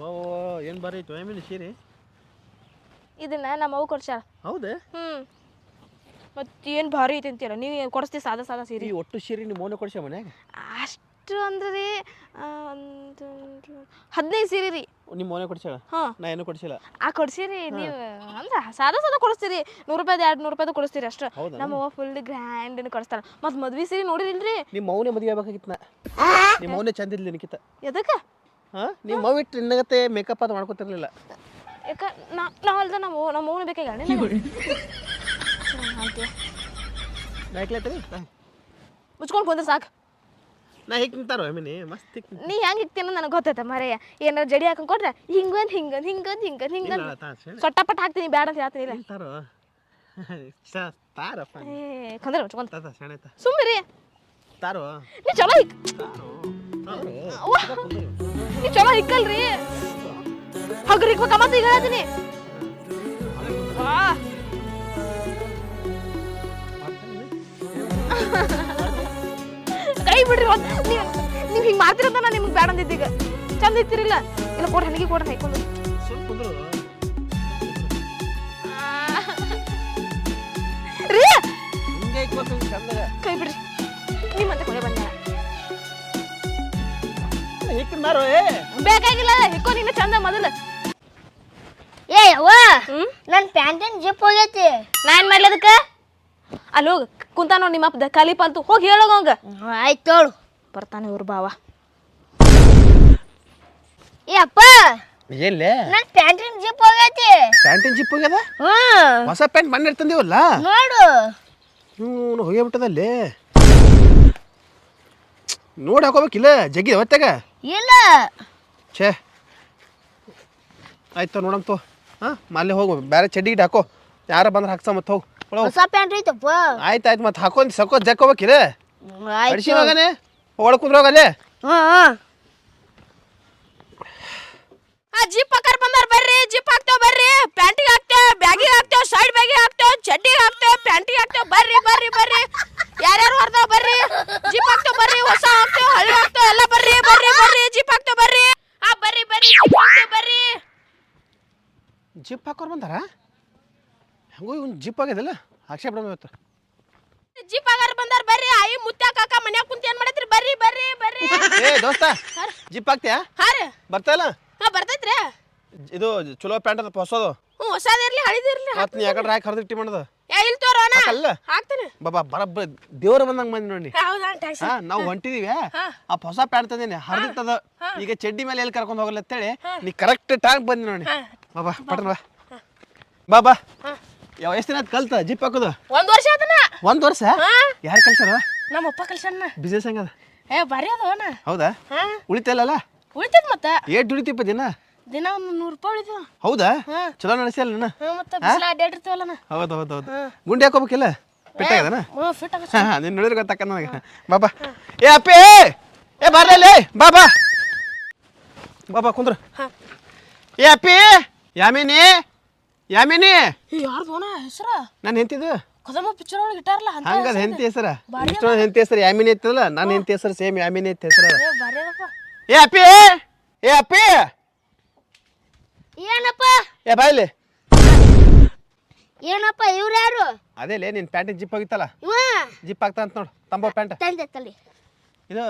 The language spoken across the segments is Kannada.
ಓ ಏನು ಬರೀ ಐತು ಏಮಿನ ಸೀರೆ ಇದನ್ನ ನಮ್ಮ ಅವ್ವ ಕೊಡ್ಸ್ಯಾಳ ಹೌದು ಹ್ಮ್ ಮತ್ತೇನು ಭಾರಿ ಐತಿ ಅಂತೀರ ನೀವು ಕೊಡಿಸ್ತೀವಿ ಸಾದ ಸಾದ ಸೀರೆ? ಈ ಒಟ್ಟು ಸೀರೆ ನಿಮ್ಮ ಮೌನ ಕೊಡ್ಸ ಮನ್ಯಾಗ? ಅಷ್ಟು ಅಂದ್ರೆ ಆ, ಒಂದು ಹದಿನೈದು ಸೀರೆ ರೀ. ನಿಮ್ಮ ಮೋನ ಕೊಡ್ಸಾಳ ಹಾಂ. ನಾ ಏನು ಕೊಡ್ಸಿಲ್ಲ ಆ ಕೊಡ್ಸಿರಿ ನೀವು ಅಂದ್ರೆ ಸಾದಾ ಸಾದಾ ಕೊಡಿಸ್ತೀರಿ. ನೂರು ರೂಪಾಯಿ ಎರಡು ನೂರು ರೂಪಾಯಿ ಕೊಡಿಸ್ತೀರಿ ಅಷ್ಟು. ಹೌದಾ? ನಮ್ಮ ಅವ್ವ ಫುಲ್ ಗ್ರ್ಯಾಂಡ್ ಕೊಡಿಸ್ತಾರ ಮತ್ತು ಮದ್ವೆ ಸೀರೆ ನೋಡಿರಿಲ್ರಿ? ನಿಮ್ಮ ಮೌನೆ ಮದುವೆ ಆಗ್ಬೇಕಾಗಿತ್ತು ನಾ. ನಿಮ್ಮ ಮೌನೆ ಚಂದ ಇದ್ಲಿ ನಿಕಿತ ಎದಕ್ಕೆ? ಹಾಂ? ನಿಮ್ಮ ಮೌ ಇಟ್ಟು ನಿನ್ನಗತ್ತೆ ಮೇಕಪ್ ಅದು ಮಾಡ್ಕೊತಿರ್ಲಿಲ್ಲ. ಯಾಕ ನಾ ನಾ ಅಲ್ದ ನಮ್ಮ ನಮ್ಮ ಅವ್ವನ ಹೇಗ್ಲೈತರಿ ಮುಚ್ಕೊಂಡು ಕುಂದ್ರೆ ಸಾಕು. ನಾ ಹೇಗೆ ತಿಂತಾರೋ ಮೀನಿ ಮಸ್ತ್ ನೀ ಹೆಂಗೆ ಹಿಕ್ತೀನ ನನಗೆ ಗೊತ್ತೈತೆ ಮರೆಯ. ಏನಾರ ಜಡಿ ಹಾಕೊಂಡು ಕೊಟ್ರೆ ಹಿಂಗೊಂದು ಹಿಂಗೊಂದು ಹಿಂಗೊಂದು ಹಿಂಗೊಂದು ಹಿಂಗೊಂದು. ಸೊಟ್ಟಪಟ್ಟ ಹಾಕ್ತೀನಿ ಬೇಡ ಅಂತ ಹೇಳ್ತೀನಿ ಇಲ್ಲ. ತಿಂತಾರೋ ತಾರಪ್ಪ ಏ ಕಂದ್ರೆ ಮುಚ್ಕೊಂತ ತಾತ ಸೆಣೆ ತಾ. ಸುಮ್ಮನೆ ತಾರೋ? ನೀ ಚಲೋ ಹಿಕ್. ಅವ್ವ, ನೀ ಚಲೋ ಹಿಕ್ಕಲ್ರಿ. ಹಗ್ರ ಹಿಕ್ಬೇಕ ಮತ್ತೆ ಈಗ ಹೇಳ್ತೀನಿ. ವಾ. ಕೈ ಬಿಡ್ರಿ ಒಂದ್ ನೀವು ನೀವು ಹಿಂಗೆ ಮಾಡ್ತಿರಂತ ನಾನು ನಿಮ್ಗೆ ಬೇಡ ಅಂದಿದ್ದೀಗ ಚಂದ ಇತ್ತಿರಿಲ್ಲ ಇಲ್ಲ ಕೊಡ್ರಿ ನನಗೆ ಕೊಡ್ರಿ ಹೈಕೊಂಡು ರೀ! ಕೈ ಬಿಡ್ರಿ. ನಿಮ್ಮಂತೆ ಕೊನೆ ಬಂದ ಬೇಕಾಗಿಲ್ಲ. ಹಿಕ್ಕೋ ನಿನ್ನ ಚಂದ ಮೊದಲು. ಏ ಅವ್ವ ನನ್ ನನ್ನ ಪ್ಯಾಂಟಿನ ಜಿಪ್ ಹೋಗೈತಿ. ನಾನ್ ಮಾಡ್ಲಿ ಅದಕ್ಕೆ ಅಲ್ಲಿ ಹೋಗಿ ಕುಂತಾನೋ ನಿಮ್ಮ ಅಪ್ಪದ ಖಾಲಿ ಪಾಲ್ತು ಹೋಗಿ ಹೇಳೋಗ ಅವಂಗ. ಆಯ್ತು ಹೇಳು ಬರ್ತಾನೆ ಇವ್ರ ಬಾವ. ಏ ಅಪ್ಪ! ಎಲ್ಲೇ? ನನ್ ಪ್ಯಾಂಟಿನ ಜಿಪ್ ಹೋಗೈತಿ ಪ್ಯಾಂಟಿನ ಜಿಪ್ ಹೋಗ್ಯದ? ಹ್ಮ್. ಹೊಸ ಪ್ಯಾಂಟ್ ಮಣ್ಣೆ ತಂದಿವಲ್ಲ ನೋಡು. ಇವನು ಹೋಗ್ಬಿಟ್ಟದಲ್ಲಿ ನೋಡಿ ಹಾಕೋಬೇಕಿಲ್ಲ ಜಗ್ಗಿ ಅವತ್ತಾಗ ಇಲ್ಲ. ಛೇ. ಆಯ್ತು ನೋಡಂತು ಹಾಂ ಮಲ್ಲೆ ಹೋಗು ಬೇರೆ ಚಡ್ಡಿ ಗಿಡ ಹಾಕೋ. ಯಾರ ಬಂದ್ರೆ ಹಾಕ್ಸ ಮತ್ತೆ ಹೋಗು. ಹೊಸ ಪ್ಯಾಂಟ್ ಐತಪ್ಪ ಆಯ್ತು ಆಯ್ತು ಮತ್ತೆ ಹಾಕೊಂಡ್ ಸಕೋ ಜಕ್ಕೋಬೇಕಿಲ್ಲ ಅಡಿಸಿ ಮಗನೇ ಒಳಗೆ ಕುಂದ್ರ ಹೋಗಲ್ಲೇ? ಹಾ ಹ್ಮ್. ಆ ಜಿಪ್ ಹಾಕರ್ ಬಂದಾರ ಬರ್ರಿ ಜಿಪ್ ಹಾಕ್ತೇವ್ ಬರ್ರಿ. ಪ್ಯಾಂಟಿಗೆ ಹಾಕ್ತೇವ್ ಬ್ಯಾಗಿಗೆ ಹಾಕ್ತೇವ್ ಸೈಡ್ ಬ್ಯಾಗಿಗೆ ಹಾಕ್ತೇವ್ ಚಡ್ಡಿಗೆ ಹಾಕ್ತೇವ್ ಪ್ಯಾಂಟಿಗೆ ಹಾಕ್ತೇವ್ ಬರ್ರಿ ಬರ್ರಿ ಬರ್ರಿ. ಯಾರ್ಯಾರು ಹೊರ್ತಾವ್ ಬರ್ರಿ. ಜಿಪ್ ಹಾಕ್ತೇವ್ ಬರ್ರಿ ಹೊಸ ಹಾಕ್ತೇವ್ ಹಳ್ಳಿ ಹಾಕ್ತೇವ್ ಎಲ್ಲ ಬರ್ರಿ ಬರ್ರಿ ಬರ್ರಿ ಜಿಪ್ ಹಾಕ್ತೇವ್ ಬರ್ರಿ. ಆ ಬರ್ರಿ ಬರ್ರಿ ಜಿಪ್ ಹಾಕ್ತೇವ್ ಬರ್ರಿ. ಜಿಪ್ ಹಾಕೋರ್ ಬಂದಾರ? ಹೆಂಗೋ ಇವ್ನು ಜಿಪ್ ಆಗ್ಯದಲ್ಲ? ಅಕ್ಷಯ ಬಿಡೋಣ ಇವತ್ತು. ಜಿಪ್ ಆಗಾರ ಬಂದಾರ ಬರ್ರಿ ಆಯಿ ಮುತ್ಯ ಕಾಕ ಮನ್ಯಾಗ ಕುಂತ ಏನ್ ಮಾಡತ್ರಿ ಬರ್ರಿ ಬರ್ರಿ ಬರ್ರಿ. ಏ ದೋಸ್ತ ಜಿಪ್ ಹಾಕ್ತೀಯಾ? ಹಾ ರೀ. ಬರ್ತಾ ಇಲ್ಲ? ಹಾ ಬರ್ತೈತ್ರಿ. ಇದು ಚಲೋ ಪ್ಯಾಂಟ್ ಅದ ಹೊಸದು. ಹ್ಞೂ ಹೊಸದಿರ್ಲಿ ಹಳಿದಿರ್ಲಿ ಮತ್ತೆ ನೀ ಯಾಕಂದ್ರೆ ಹಾಕಿ ಹರಿದಿಟ್ಟಿ ಮಾಡೋದು? ಏ ಇಲ್ಲಿ ತೋರೋಣ ಅಲ್ಲ ಹಾಕ್ತೀನಿ. ಬಾಬಾ ಬರಬ್ಬ ದೇವ್ರ ಬಂದಂಗೆ ಬಂದಿ ನೋಡಿ. ಹೌದಾ ಟ್ಯಾಕ್ಸಿ ಹಾ ನಾವು ಹೊಂಟಿದೀವಿ. ಆ ಹೊಸ ಪ್ಯಾಂಟ್ ತಂದೇನೆ ಹರಿದಿತ್ತದ ಈಗ ಚಡ್ಡಿ ಮೇಲೆ ಎಲ್ಲಿ ಕರ್ಕೊಂಡು ಹೋಗಲ್ಲ ಅಂತೇಳಿ ನೀ ಕರೆಕ್ಟ್ ಟೈಮ್ ಬಂದಿ ನೋಡಿ. ಬಾಬಾ ಪಟನ್ ಬಾ. ಬಾಬಾ. ಯಾವ ಎಷ್ಟು ದಿನ ಆಯ್ತು ಕಲ್ತ? ಜಿಪ್ ಹಾಕೋದು? ಒಂದ್ ವರ್ಷ ಆತನ ಒಂದು ವರ್ಷ? ಯಾರು ಕಲ್ಸಾರ ನಮ್ಮ ಅಪ್ಪ ಕಲ್ಸಣ್ಣ ಬಿಸ್ನೆಸ್ ಹೆಂಗದ ಏ ಬರೀ ಅದು ಅಣ್ಣ ಹೌದಾ? ಹಾ. ಉಳಿತಲ್ಲ ಉಳಿತದ ಮತ್ತ? ಏಟ್ ದುಡಿತಿಪ್ಪ ದಿನ? ದಿನ ಒಂದು ನೂರು ರೂಪಾಯಿ ಉಳಿತು ಹೌದಾ? ಚಲೋ ನಡೆಸಿಯಲ್ಲ ಅಣ್ಣ ಹ್ಞೂ ಮತ್ತೆ ಬಿಸಿಲ ಅಡ್ಡಾಡಿರ್ತೀವಲ್ಲ ಹೌದು ಹೌದು ಹೌದು. ಗುಂಡಿ ಹಾಕೋಬೇಕಿಲ್ಲ? ಪೆಟ್ಟಾಗದನ ಹ್ಞೂ ಫಿಟ್ ಆಗ ಹಾ ಹಾ ನೀನು ನೋಡಿದ್ರೆ ಗೊತ್ತಾಕ ನನಗೆ. ಬಾಬಾ ಏ ಅಪ್ಪಿ ಏ ಬರ್ಲೇ ಬಾಬಾ ಬಾಬಾ ಕುಂದ್ರ. ಏ ಅಪ್ಪಿ ಯಾಮಿನಿ? ಯಾಮಿನಿ? ಯಾರ್ದು ಅಣ್ಣ ಹೆಸರ? ನಾನು ಹೆಂತಿದ್ದು ಕದಮ ಪಿಕ್ಚರ್ ಒಳಗೆ ಇಟ್ಟಾರಲ್ಲ ಅಂತ ಹಂಗದ ಹೆಂತಿ ಹೆಸರ? ಇಷ್ಟೊಂದು ಹೆಂತಿ ಹೆಸರು ಯಾಮಿನಿ ಐತಲ್ಲ ನಾನು ಹೆಂತಿ ಹೆಸರು ಸೇಮ್ ಯಾಮಿನಿ ಐತಿ ಹೆಸರು. ಏ ಅಪ್ಪಿ! ಏ ಅಪ್ಪಿ! ಏನಪ್ಪ? ಏ ಬಾಯ್ಲಿ ಏನಪ್ಪ ಇವ್ರು ಯಾರು? ಅದೇಲೇ ನಿನ್ ಪ್ಯಾಂಟಿಗೆ ಜಿಪ್ ಹೋಗಿತ್ತಲ್ಲ? ಇವ? ಜಿಪ್ ಆಗ್ತಾ ಅಂತ ನೋಡು ತಂಬೋ ಪ್ಯಾಂಟ್. ತಂದೆ ಇದು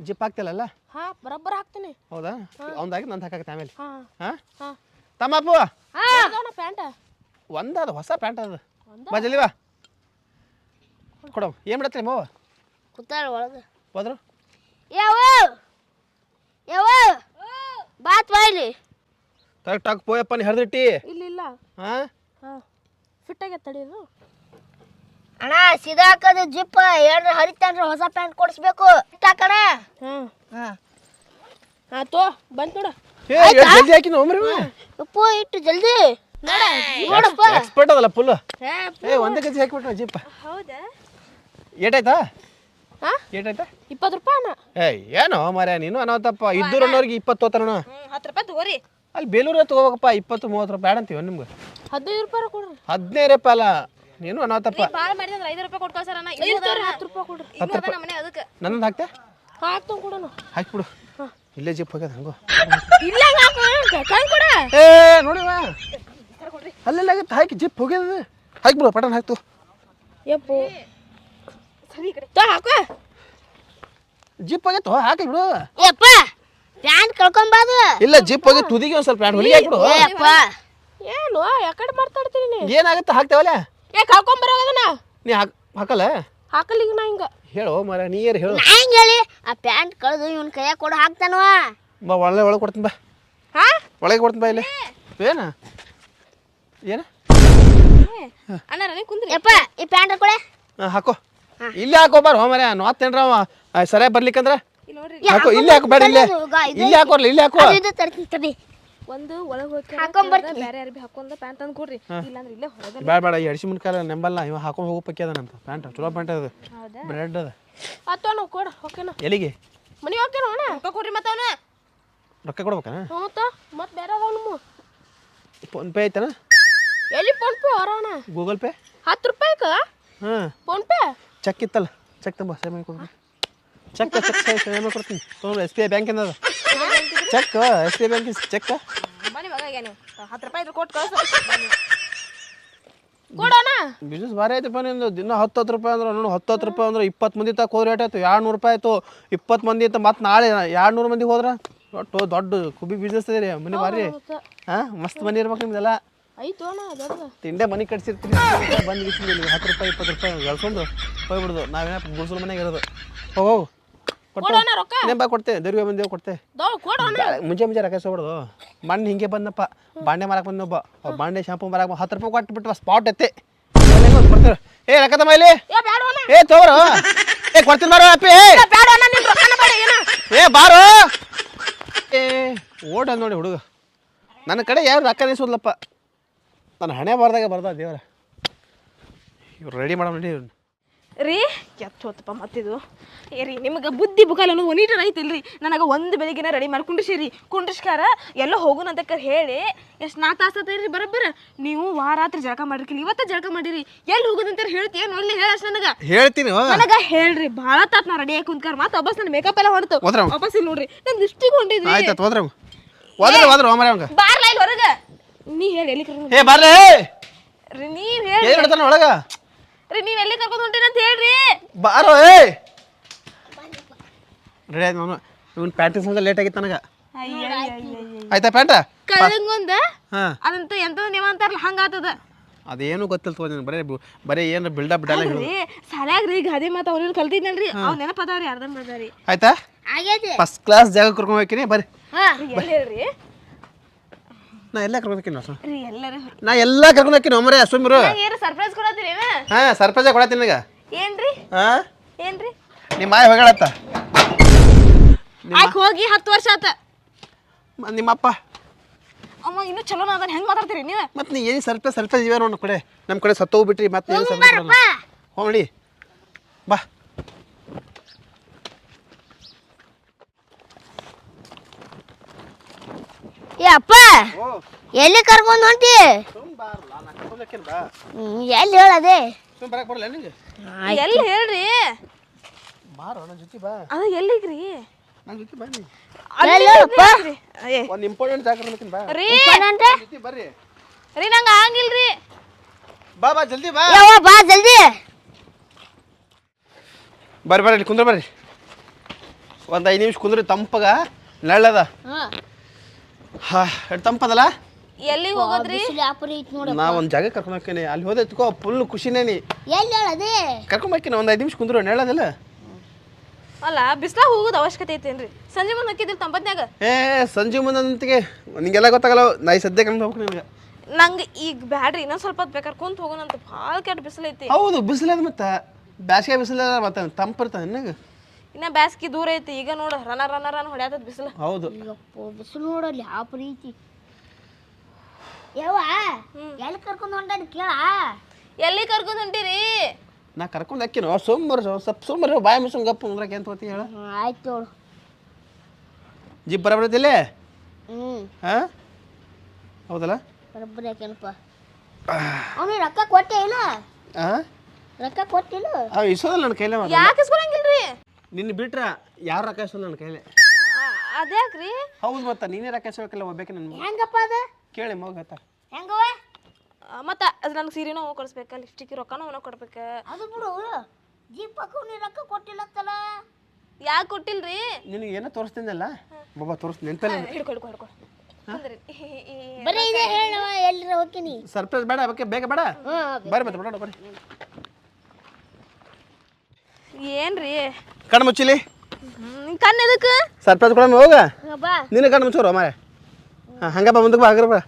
ಜಿಪ್ ಆಗ್ತಿಲ್ಲಲ್ಲ? ಹಾ ಬರಬ್ಬರ ಹಾಕ್ತೀನಿ. ಹೌದಾ? ಅವ್ನ್ದಾಗಿ ನಂದು ಹಾಕಾಗತ್ತೆ ಆಮೇಲೆ. ಹಾಂ? ಹಾ. ತಮ್ಮಪ್ಪು. ಪ್ಯಾಂಟ. ಒಂದದು ಹೊಸ ಪ್ಯಾಂಟ್ ಅದು. ಬಾ ಜಲ್ದಿ ಬಾ ಕೊಡು ಏನು ಮಾಡತ್ರಿ ಮಾವ? ಕೂತಾಳ ಒಳಗೆ. ಹೋದ್ರು. ಯಾವ? ಯಾವ? ಬಾತ್ ಬಾಯ್ಲಿ ಕರೆಕ್ಟ್ ಹಾಕಿ ಪೋಯಪ್ಪ ನೀ ಹರಿದಿಟ್ಟಿ. ಇಲ್ಲ ಇಲ್ಲ. ಹಾಂ? ಹಾ. ಫಿಟ್ ಆಗೈತೆ ತಡಿಯೋದು ಅಣ್ಣ ಸೀದಾ ಹಾಕೋದು ಜಿಪ್ ಏನ್ರ ಹರಿತಾನ್ರ ಹೊಸ ಪ್ಯಾಂಟ್ ಕೊಡಿಸ್ಬೇಕು. ಹಾಕಣ? ಹಾಂ. ಹಾ. ಹಾ ತೋ ಬಂತ್ ನೋಡು ಏ ಎಷ್ಟ್ ಜಲ್ದಿ ಹಾಕಿ ನೋಮ್ರಿ ಉಪ್ಪು ಇಟ್ಟು ಜಲ್ದಿ. ನೋಡಪ್ಪ ಎಕ್ಸ್ಪರ್ಟ್ ಅದಲ್ಲ ಫುಲ್ ಏ ಒಂದೇ ಕೆಜಿ ಹಾಕಿಬಿಟ್ಟು ಜೀಪ ಹೌದಾ? ಏಟಾಯ್ತಾ? ಹಾ? ಏಟಾಯ್ತಾ? ಇಪ್ಪತ್ತು ರೂಪಾಯಿನ ಏ ಏನೋ ಮರ್ಯ ನೀನು ಅನ್ನೋತಪ್ಪ ಇದ್ದೂರು ಅನ್ನೋರಿಗೆ ಇಪ್ಪತ್ತು ಹ್ಮ್ ಹತ್ತು ರೂಪಾಯಿ ತಗೋರಿ. ಅಲ್ಲಿ ಬೇಲೂರ ತಗೋಬೇಕಪ್ಪ ಇಪ್ಪತ್ತು ಮೂವತ್ತು ರೂಪಾಯಿ. ಬೇಡ ಅಂತೀವಿ ನಿಮ್ಗೆ? ಹದಿನೈದು ರೂಪಾಯಿ ಕೊಡ್ರಿ ಹದಿನೈದು ರೂಪಾಯಿ ಅಲ್ಲ. ನೀನು ಅನ್ನೋತಪ್ಪ ಭಾಳ ಮಾಡಿದ್ರೆ ಐದು ರೂಪಾಯಿ ಕೊಟ್ಟು ಕಳ್ಸಾರ ಹತ್ತು ರೂಪಾಯಿ ಕೊಡ್ರಿ ಹತ್ತು ರೂಪಾಯಿ. ನನ್ನದು ಹಾಕ್ತೆ? ಹಾಕ್ತು ಕೊಡೋಣ ಹಾಕ್ಬಿಡು. ಇಲ್ಲೇ ಜಿಪ್ ಹೋಗ್ಯದ ಹಂಗೋ. ಇಲ್ಲ ಕೈ ಕೊಡ. ಏ ನೋಡಿವಾ ಅಲ್ಲೆಲ್ಲ ಆಗತ್ತೆ ಹಾಕಿ ಜಿಪ್ ಹೋಗ್ಯದ. ಹಾಕ್ಬಿಡು ಪಟನ್ ಹಾಕ್ತು. ಯಪ್ಪು ಹಾಕು. ಜಿಪ್ ಹೋಗ್ಯತ್ತು ಹಾಕಿ ಬಿಡು. ಯಪ್ಪ ಪ್ಯಾಂಟ್ ಕಳ್ಕೊಂಬಾದು. ಇಲ್ಲ ಜಿಪ್ ಹೋಗಿ ತುದಿಗೆ ಒಂದು ಸ್ವಲ್ಪ ಹೊಲಿಗೆ ಹಾಕ್ಬಿಡು ಯಪ್ಪ ಏನು ಯಾಕಡೆ ಮಾತಾಡ್ತೀನಿ ಏನಾಗುತ್ತೆ ಹಾಕ್ತೇವಲ್ಲ? ಏ ಕಳ್ಕೊಂಬರೋದನ್ನ ನೀ ಹಾಕ್ ಹಾಕಲ್ಲ? ಹಾಕಲ್ಲ ಈಗ ನಾ ಹಿಂಗ. ಹೇಳು ಮರ ನೀರು ಹೇಳು? ಹೆಂಗ್ ಹೇಳಿ? ಆ ಪ್ಯಾಂಟ್ ಕಳೆದು ಇವನ್ ಕೈಯಾಗ ಕೊಡು ಹಾಕ್ತಾನವ ಬಾ ಒಳ್ಳೆ ಒಳಗೆ ಕೊಡ್ತೀನಿ ಬಾ. ಹಾ? ಒಳಗೆ ಕೊಡ್ತೀನಿ ಬಾ ಇಲ್ಲಿ. ಏನ? ಏನ? ಅಣ್ಣ ನೀ ಕುಂದ್ರಿ. ಯಪ್ಪ ಈ ಪ್ಯಾಂಟ್ ಕೊಡೆ ಹಾಂ ಹಾಕೋ. ಇಲ್ಲಿ ಹಾಕೋ ಬಾರ ಹೋ ಮರ ನೋತ್ತೇನ್ರ ಅವ? ಸರಿಯಾಗಿ ಬರ್ಲಿಕ್ಕಂದ್ರ? ಹಾಕೋ ಇಲ್ಲಿ ಹಾಕೋ ಬೇಡ ಇಲ್ಲೇ. ಇಲ್ಲಿ ಹಾಕೋರ್ಲಿ ಇಲ್ಲಿ ಹಾಕೋ. ಅದು ಇದು ತರ್ತೀನಿ ತಡಿ. ಒಂದು ಒಳಗೆ ಹೋಗಿ. ಬೇರೆ ಯಾರು ಹಾಕೊಂಡ ಪ್ಯಾಂಟ್ ತಂದು ಕೊಡ್ರಿ. ಇಲ್ಲಾಂದ್ರೆ ಇಲ್ಲೇ ಹೊರಗೆ ಬೇಡ ಬೇಡ ಈ ಅಡಿಸಿ ಮುನ್ಕಾಲ ನೆಂಬಲ್ಲ ಇವ ಹಾಕೊಂಡು ಹೋಗೋ ಪಕ್ಕಿ ಅದ ಪ್ಯಾಂಟ್ ಚಲೋ ಪ್ಯಾಂಟ್ ಅದು. ಹೌದಾ? ಬ್ರೆಡ್ ಅದ. ಆತೋ ನಾವು ಕೊಡ ಓಕೆನಾ ಎಲ್ಲಿಗೆ? ಮನೆ ಹೋಗ್ತೇನೆ ಅಣ್ಣ? ರೊಕ್ಕ ಕೊಡ್ರಿ ಮತ್ತೆ ಅವನ. ರೊಕ್ಕ ಕೊಡ್ಬೇಕಾ ಮತ್ತ ಮತ್ತೆ ಬೇರೆ ಅದಾವ ನಮ್ಮ. ಫೋನ್ ಪೇ ಐತನ? ಎಲ್ಲಿ ಫೋನ್ ಪೇ ಅಣ್ಣ ಗೂಗಲ್ ಪೇ ಹತ್ತು ರೂಪಾಯಿಕ ಹಾಂ. ಫೋನ್ ಪೇ ಚೆಕ್ ಇತ್ತಲ್ಲ? ಚೆಕ್ ತಂಬ ಸೇಮ್ ಕೊಡ್ರಿ ಚೆಕ್ ಚೆಕ್ ಮಾಡಿ ಕೊಡ್ತೀನಿ. ತೊಗೊಂಡು ಎಸ್ ಬಿ ಐ ಬ್ಯಾಂಕಿಂದ ಅದ. Check S B I bank check? ಬನ್ನಿ ಮಗ ಈಗ ನೀವು. ಹತ್ತು ರೂಪಾಯಿ ಇದ್ರೆ ಕೊಟ್ಟು ಕಳಿಸು. ಕೊಡೋಣ? ಬಿಸ್ನೆಸ್ ಭಾರಿ ಐತಪ್ಪ ನಿಂದು. ದಿನ ಹತ್ತು ಹತ್ತು ರೂಪಾಯಿ ಅಂದ್ರೆ ನೋಡು ಹತ್ತು ಹತ್ತು ರೂಪಾಯಿ ಅಂದ್ರೆ ಇಪ್ಪತ್ತು ಮಂದಿ ತಕ ಹೋದ್ರೆ ರೇಟ್ ಆಯ್ತು? ಎರಡು ನೂರು ರೂಪಾಯಿ ಆಯ್ತು. ಇಪ್ಪತ್ತು ಮಂದಿ ಅಂತ ಮತ್ತೆ ನಾಳೆ ಎರಡು ನೂರು ಮಂದಿ ಹೋದ್ರೆ? ಒಟ್ಟು ದೊಡ್ಡ ಕುಬಿ ಬಿಸ್ನೆಸ್ ಇದೆ ರೀ ಮನೆ ಭಾರಿ. ಹಾಂ ಮಸ್ತ್ ಮನೆ ಇರ್ಬೇಕು ನಿಮ್ದೆಲ್ಲ. ಆಯ್ತು ಅಣ್ಣ ದೊಡ್ಡದು ತಿಂಡೆ ಮನೆ ಕಟ್ಸಿರ್ತೀನಿ ಬಂದು ಹತ್ತು ರೂಪಾಯಿ ಇಪ್ಪತ್ತು ರೂಪಾಯಿ ಗಳಿಸ್ಕೊಂಡು ಹೋಗ್ಬಿಡ್ದು. ನಾವೇನಪ್ಪ ಗುಡ್ಸಲ್ ಮನೆಗೆ ಇರೋದು. ಹೋಗು. ಕೊಡೋಣ ರೊಕ್ಕ. ಬಾ ಕೊಡ್ತೆ ದೇವ್ರಿಗೆ ಬಂದೇವು ಕೊಡ್ತೆ ಮುಂಜೆ ಕೊಡೋಣ ಬ್ಯಾಳೆ- ಮುಂಚೆ ಮುಂಚೆ ರೊಕ್ಕ ಹೋಗ್ಬಿಡ್ದು ಮಣ್ಣು ಹಿಂಗೆ ಬಂದಪ್ಪ ಬಾಂಡೆ ಮಾರಕ್ಕೆ ಬಂದೊಬ್ಬ ಬಾಂಡೆ ಶಾಂಪು ಮಾರಕ್ಕೆ ಹತ್ತು ರೂಪಾಯಿ ಕೊಟ್ಟು ಬಿಟ್ಟು ಸ್ಪಾಟ್ ಎತ್ತೆ. ಕೊಡ್ತಾರೆ ಏ ರೊಕ್ಕ ಮೈಲಿ ಇಲ್ಲಿ ಏ ತೋರು ಏ ಕೊಡ್ತೀನಿ ಬಾರೋ ಅಪ್ಪಿ. ಏ, ಬಾರೋ. ಏ ಓಡ ನೋಡಿ ಹುಡುಗ. ನನ್ನ ಕಡೆ ಯಾರು ರೊಕ್ಕ ನಿಲ್ಸೋದ್ಲಪ್ಪ ನನ್ನ ಹಣೆ ಬಾರ್ದಾಗ ಬರ್ದ ದೇವ್ರ. ಇವ್ರು ರೆಡಿ ಮಾಡೋಣ ನಡಿ ರೀ? ಕೆತ್ತ ಹೊತ್ತಪ್ಪ ಮತ್ತಿದು. ಏ ರೀ ನಿಮ್ಗೆ ಬುದ್ಧಿ ಬುಗಾಲ ಅನ್ನೋದು ಒಂದೀಟ ಐತಿಲ್ರಿ. ನನಗೆ ಒಂದು ಬೆಳಿಗ್ಗೆನ ರೆಡಿ ಮಾಡಿ ಕುಂಡ್ರಿಸಿರಿ. ಕುಂಡ್ರಿಸ್ಕಾರ ಎಲ್ಲ ಹೋಗುನಂತ ಕರ್ ಹೇಳಿ ಎಷ್ಟು ನಾ ತಾಸು ಆತೈತ್ರಿ ಬರೋಬ್ಬರ? ನೀವು ವಾರಾತ್ರಿ ಜಳಕ ಮಾಡಿರ್ಕಿಲ್ಲ ಇವತ್ತ ಜಳಕ ಮಾಡಿರಿ. ಎಲ್ಲಿ ಹೋಗೋದಂತ ಹೇಳ್ತಿ ಏನು ಒಳ್ಳೆ ಹೇಳ ನನಗೆ? ಹೇಳ್ತೀನಿ. ನನಗೆ ಹೇಳ್ರಿ ಭಾಳ ತಾತ್ ನಾ ರೆಡಿ ಆಗಿ ಕುಂತ್ಕಾರ. ಮತ್ತೆ ವಾಪಸ್ ನನ್ನ ಮೇಕಪ್ ಎಲ್ಲ ಅವ. ವಾಪಸ್ ಇಲ್ಲಿ ನೋಡ್ರಿ ನನ್ನ ದೃಷ್ಟಿಗೆ ಹೊಂಟಿದ್ರಿ ಆಯ್ತು ಹೋದ್ರೆ ಹೋದ್ರೆ ಹೋದ್ರೆ ಹೋಮರ ಅವಂಗ ಬಾರ್ಲ ಇಲ್ಲಿ ಹೊರಗ? ನೀ ಹೇಳಿ ಎಲ್ಲಿ ಏ ಬರ್ರಿ ರೀ ನೀವ್ ಹೇಳಿ. ಒಳಗ? ರೀ ನೀವ್ ಎಲ್ಲಿ ಕರ್ಕೊಂಡು ಹೊಂಟೀನಿ ಅಂತ ಹೇಳ್ರಿ. ಬಾರೋ ಏ ರೆಡಿ ಆಯ್ತು ಇವನ್ ಲೇಟ್ ಆಗಿತ್ತು ನನಗೆ. ಆಯ್ತಾ ಪ್ಯಾಂಟ? ಕಳ್ಳಂಗೊಂದ ಹಾಂ. ಅದಂತ ಎಂತದ ನೀವ ಅಂತಾರಲ್ಲ ಹಂಗ ಅದೇನು ಗೊತ್ತಿಲ್ಲ ತಗೋ ನೀನು ಬರೀ ಬು- ಬರೀ ಏನು ಬಿಲ್ಡಪ್ ರೀ ಸಾಲ್ಯಾಗ್ರಿ ಗಾದೆ ಮಾತು ಅವ್ರನ್ನ ಕಲ್ತಿದ್ನಲ್ರಿ. ಅವ್ ನೆನಪದಾವ್ರಿ ಅರ್ಧಂ ಬರ್ದಾರಿ ಆಯ್ತಾ? ಆಗೈತಿ ಫಸ್ಟ್ ಕ್ಲಾಸ್ ಜಾಗ ಕರ್ಕೊಂಡು ಹೋಗ್ತೀನಿ ಬರ್ರಿ. ಹಾ ಎಲ್ಲಿ ಹೇಳ್ರಿ ನಾ ಎಲ್ಲ ಕರ್ಕೊಂಡು ಹೋಗ್ತೀನಿ ನಾ ರೀ ಎಲ್ಲರೂ ನಾ ಎಲ್ಲ ಕರ್ಕೊಂಡು ಹೋಗ್ತೀನಿ ಒಮ್ಮರೆ ಸುಮ್ಮಿರು ಏನು ಸರ್ಪ್ರೈಸ್ ಕೊಡತ್ತೀರಿ ಹಾಂ ಸರ್ಪ್ರೈಸ್ ಕೊಡತ್ತೀನಿ ನಿನಗೆ. ಏನ್ರಿ? ಹಾ? ಏನ್ರಿ? ನಿಮ್ಮ ಮಾಯ ಹೋಗಳತ್ತ ಹೋಗಿ ಹತ್ತು ವರ್ಷ ಆತ. ಮ- ನಿಮ್ಮಪ್ಪ. ಅಮ್ಮ ಇನ್ನೂ ಚಲೋ ಅದನ್ನ ಹೆಂಗ್ ಮಾತಾಡ್ತೀರಿ ನೀವು? ಮತ್ತೆ ನೀ ಏನು ಸರ್ಪ್ರೈಸ್ ಸರ್ಪ್ರೈಸ್ ಇವೆ ನಮ್ಮ ಕಡೆ. ನಮ್ಮ ಕಡೆ ಸತ್ತೋಗ್ಬಿಟ್ರಿ ಮತ್ತೆ ಏನು ಸರ್ಪ್ರೈಸ್ ಹೋಗಿ ಬಾ. ಅಪ್ಪ? ಎಲ್ಲಿ ಕರ್ಕೊಂಡ್ ಹೊಂಟಿ? ಎಲ್ಲಿ ಹೇಳದೆ? ಎಲ್ಲಿ ಹೇಳ್ರಿ? ಬಾರೋ ನನ್ನ ಜೊತೆ ಬಾ. ಅದ ಎಲ್ಲಿಗ್ರಿ? ನನ್ನ ಜೊತೆ? ಒಂದು ಇಂಪಾರ್ಟೆಂಟ್ ಜಾಗ ಕರ್ಕೊಂಡು ಬಾ. ರೀ. ಜೊತೆ ಬರ್ರಿ. ರೀ ನಂಗೆ ಆಗಂಗಿಲ್ರಿ. ಬಾ ಬಾ ಜಲ್ದಿ ಬಾ. ಯವ್ವ ಬಾ ಜಲ್ದಿ. ಬರ್ರಿ ಬರ್ರಿ ಇಲ್ಲಿ ಕುಂದ್ರ ಬರ್ರಿ. ಒಂದು ಐದು ನಿಮಿಷ ಕುಂದ್ರಿ ತಂಪಗ ನೆಳ್ಳದ. ಹಾ ಎಷ್ಟು ತಂಪದಲ್ಲ? ಎಲ್ಲಿ ಹೋಗೋದ್ರಿ? ಐತಿ ನೋಡು ನಾ ಒಂದು ಜಾಗ ಕರ್ಕೊಂಡು ಹೋಗ್ತೀನಿ ಅಲ್ಲಿ ಹೋದೆ ಎತ್ಕೋ ಫುಲ್ ಖುಷಿನೇ ನೀ. ಎಲ್ಲಿ ಹೇಳದೆ? ಕರ್ಕೊಂಡು ಹೋಗ್ತೀನಿ ಒಂದು ಐದು ನಿಮಿಷ ಕುಂದ್ರು ನೆಳ್ಳದಿಲ್ಲ ಅಲ್ಲ ಬಿಸ್ಲಾಗ ಹೋಗೋದು ಅವಶ್ಯಕತೆ ಐತೇನ್ರಿ? ಸಂಜೆ ಮುಂದೆ ಹಾಕಿದ್ರಿ ತಂಪತ್ನ್ಯಾಗ? ಏ ಸಂಜೆ ಮುಂದಂತಿಗೆ ನಿಂಗೆಲ್ಲ ಗೊತ್ತಾಗಲ್ಲ ನಾ ಈ ಸದ್ಯ ಕರ್ಕೊಂಡು ಹೋಗ್ತೀನಿ ನಿನಗೆ. ನಂಗೆ ಈಗ ಬ್ಯಾಡ್ರಿ ಇನ್ನೊಂದು ಸ್ವಲ್ಪ ಹೊತ್ತು ಬೇಕಾರೆ ಹೋಗೋಣ ಅಂತ ಭಾಳ ಕೆಟ್ಟ ಬಿಸಿಲೈತಿ ಹೌದು ಬಿಸಿಲದ ಮತ್ತೆ. ಬ್ಯಾಸಿಗೆ ಬಿಸಿಲ ಮತ್ತೆ ತಂಪಿರ್ತಾನೆ ನಿನಗೆ? ಇನ್ನ ಬ್ಯಾಸ್ಗಿ ದೂರ ಐತಿ. ಈಗ ನೋಡ ರನ ರನ ರನ ಹೊಡ್ಯಾತದ ಬಿಸಿಲು. ಹೌದು. ಯಪ್ಪೋ ಬಿಸಿಲು ನೋಡಲ್ಲಿ ಆ ಪ್ರೀತಿ. ಯವ್ವ ಎಲ್ಲಿ ಕರ್ಕೊಂಡು ಹೊಂಟಾನ ಕೇಳ. ಎಲ್ಲಿ ಕರ್ಕೊಂಡ್ ಹೊಂಟಿರಿ? ನಾ ಕರ್ಕೊಂಡು ಅಕ್ಕಿನೋ ಸೋಮವಾರ ಸ್ವಲ್ಪ ಸೋಮವಾರ ಬಾಯ ಮುಸ್ಕೊಂಡ್ ಗಪ್ಪ ಅಂದ್ರಕ್ಕೆ ಅಂತ ಹೋತಿ ಹೇಳ. ಆಯ್ತು ನೋಡು. ಜಿಪ್ ಬರಬರದಿಲ್ಲೇ ಹ್ಞೂ ಹಾಂ? ಹೌದಲ್ಲ? ಬರೋಬ್ಬರಿ ಯಾಕೇನಪ್ಪ ಅವನು ರೊಕ್ಕ ಕೊಟ್ಟೆ ಇಲ್ಲ? ಹಾಂ ರೊಕ್ಕ ಕೊಟ್ಟಿಲ್ಲ? ಅವ್ ಇಸೋದಲ್ಲ ನನ್ನ ಕೈಲೇ ಮಾತ್ರ ಯಾಕೆ ಇಸ್ಕೊಳಂಗಿಲ್ರಿ? ನಿನ್ನ ಬಿಟ್ರ ಯಾರು ರೊಕ್ಕ ಇಸೋಲ್ಲ ನನ್ನ ಕೈಲಿ? ಅದ್ಯಾಕ್ರಿ ಹೌದು ಮತ್ತೆ ನೀನೇ ರೊಕ್ಕ ಇಸ್ಬೇಕಲ್ಲ ಒಬ್ಬೇಕೆ ನನ್ನ ಹೆಂಗಪ್ಪ ಅದ? ಕೇಳಿ ಮಗ ಹೇಳ್ತಾ ಹೆಂಗವ ಮತ್ತ ಅದು ನನಗೆ ಸೀರೆನೂ ಅವ ಕೊಡಿಸ್ಬೇಕ ಲಿಪ್ಸ್ಟಿಕ್ ರೊಕ್ಕನೂ ಅವನ ಕೊಡ್ಬೇಕ. ಅದು ಬಿಡು ದೀಪಕ್ಕೂ ನೀನು ನೀ ರೊಕ್ಕ ಕೊಟ್ಟಿಲ್ಲತ್ತಲ್ಲ? ಯಾಕೆ ಕೊಟ್ಟಿಲ್ರಿ? ನಿನಗೆ ಏನೋ ತೋರಿಸ್ತೀನಲ್ಲ ಬಾಬಾ ತೋರಿಸ್ತೀನಿ ನೆನ್ಪಲ್ಲ ಹಿಡ್ಕೊ ಹಿಡ್ಕೊ ಹಿಡ್ಕೊ. ಬರೀ ಇದೇ ಹೇಳವ ಎಲ್ಲಿರ ಹೋಗ್ತೀನಿ. ಸರ್ಪ್ರೈಸ್ ಬೇಡ ಅವಕ್ಕೆ ಬೇಗ ಬೇಡ? ಬರ್ರಿ ಮತ್ತೆ ಬೇಡ ಬರ್ರಿ ಏನ್ರಿ? ಕಣ್ಣು ಮುಚ್ಚಿಲಿ? ಕಣ್ಣು ಎದಕ್ಕೆ? ಸರ್ಪ್ರೈಸ್ ಕೊಡೋಣ ಹೋಗ. ಬಾ. ನಿನ್ನ ಕಣ್ಣು ಮುಚ್ಚೋರು ಮಾರೆ ಹಂಗಪ್ಪ ಮುಂದಕ್ಕೆ ಬಾ ಹಂಗ್ರಪ್ಪ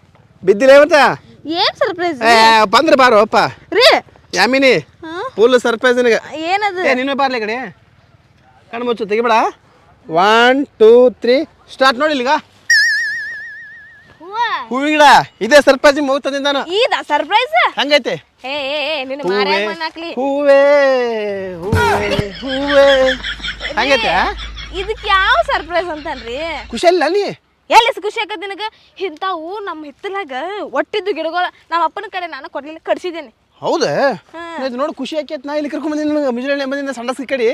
ಬಿದ್ದಿಲ್ಲ ಮತ್ತೆ ಏನ್ ಸರ್ಪ್ರೈಸ್? ಏ ಬಂದ್ರೆ ಬಾರೋ ಅಪ್ಪ. ರೀ. ಯಾಮಿನಿ ಹಾ? ಫುಲ್ ಸರ್ಪ್ರೈಸ್ ನಿನಗೆ. ಏನದು? ಏ ನೀನು ಬಾರ್ಲಿ ಈ ಕಡೆ. ಕಣ್ಣು ಮುಚ್ಚು ತೆಗಿಬೇಡ. ಒನ್ ಟೂ ತ್ರೀ ಸ್ಟಾರ್ಟ್ ನೋಡಿ ಈಗ ಹೂವಿ? ಗಿಡ ಇದೇ ಸರ್ಪ್ರೈಸ್ ಮುಗಿತಂದ ನಾನು. ಈದ ಸರ್ಪ್ರೈಸ್? ಹಂಗೈತೆ. ಏ ಏ ಏ ನಿನ್ನ ಹೂವೇ ಮಾರ್ಯಾಗ ಹೂವೇ. ಹೂವೇ. ಹಂಗೈತೆ ಇದಕ್ಕೆ ಯಾವ ಸರ್ಪ್ರೈಸ್ ಅಂತನ್ರಿ? ಖುಷಿ ಅಲ್ಲ ನೀ? ಎಲ್ಲಿ ಖುಷಿ ಆಕತ್ ನಿನಗ? ಇಂಥವು ನಮ್ಮ ಹಿತ್ತಲಾಗ ಒಟ್ಟಿದ್ದು ಗಿಡಗಳು ನಮ್ಮ ಅಪ್ಪನ ಕಡೆ ನಾನು ಕೊಡ್ಲಿಲ್ಲ ಕಡ್ಸಿದ್ದೇನೆ ಹೌದಾ? ಇದು ನೋಡಿ ಖುಷಿ ಆಕೈತೆ ನಾ ಇಲ್ಲಿ ಕರ್ಕೊಂಡ್ ಬಂದಿನಿ ನನಗೆ ಮುಂಜಾನೆ ಬಂದಿಂದ ಸಂಡಸ್ ಕಡಿ.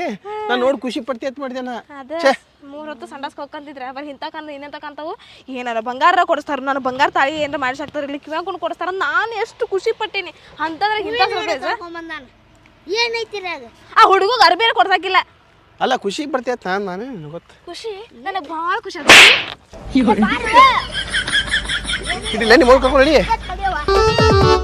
ನಾನು ನೋಡಿ ಖುಷಿ ಪಡ್ತಿ ಅಂತ ಮಾಡಿದೆ ನಾ. ಅದೇ ಮೂರ್ ಹೊತ್ತು ಸಂಡಾಸ್ ಹೋಗ್ಕಂತಿದ್ರೆ ಬರೀ ಇಂಥ ಕಂದು ಇನ್ನಂತ ಕಂತವು ಏನಾರ ಬಂಗಾರ ಕೊಡಿಸ್ತಾರ ನಾನು ಬಂಗಾರ ತಾಳಿ ಏನಾರ ಮಾಡಿಸಾಕ್ತಾರೆ ಇಲ್ಲಿ ಕಿವ್ಯಾಕೊಂಡು ಕೊಡಿಸ್ತಾರ ನಾನು ಎಷ್ಟು ಖುಷಿ ಪಟ್ಟೀನಿ. ಅಂತಂದ್ರೆ ಇಂಥ ಸರ್ಪ್ರೈಸ್ ಏನೈತಿ ರಾಗ ಆ ಹುಡುಗ ಅರ್ಬೇರೆ ಕೊಡ್ತಾಕಿಲ್ಲ ಅಲ್ಲ ಖುಷಿ ಪಡ್ತಿ ಅಂತ ನಾನು ನನಗೆ ಗೊತ್ತು. ಖುಷಿ? ನನಗೆ ಭಾಳ ಖುಷಿ ಆಗ್ತದೆ ಇದಿಲ್ಲ ನಿಮ್ಮ ಕರ್ಕೊಂಡು